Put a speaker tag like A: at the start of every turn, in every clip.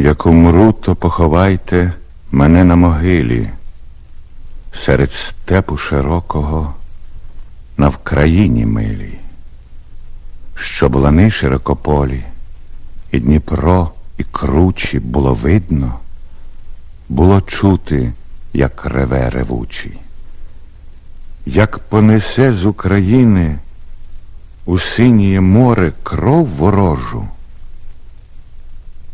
A: Як умру, то поховайте мене на могилі, серед степу широкого, на Вкраїні милій, щоб лани широкополі, і Дніпро, і кручі було видно, було чути, як реве ревучий, як понесе з України у синє море кров ворожу.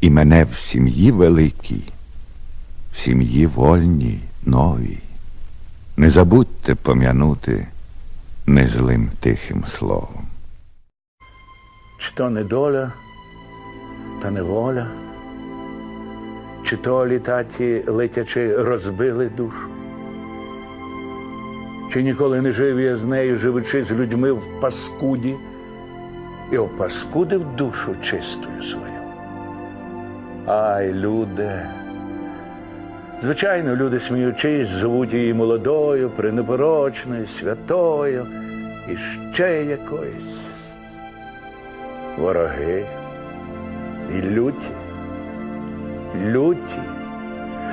A: і мене в сім'ї великій, в сім'ї вольній, новій. Не забудьте пом'янути незлим тихим словом.
B: Чи то не доля, та неволя, чи то літаті летячи розбили душу, чи ніколи не жив я з нею, живучи з людьми в паскуді, і опаскудив душу чистою свою. Ай, люди. Звичайно, люди, сміючись, звуть її молодою, пренепорочною, святою і ще якоюсь. Вороги і люті, люті.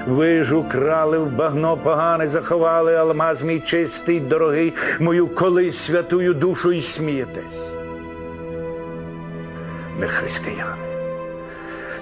B: Ви ж украли в багно погане, заховали алмаз мій чистий, дорогий, мою колись святую душу і смієтесь. Не християни.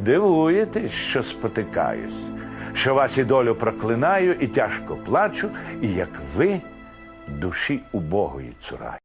B: Дивуєтесь, що спотикаюсь, що вас і долю проклинаю, і тяжко плачу, і як ви душі убогої цураю.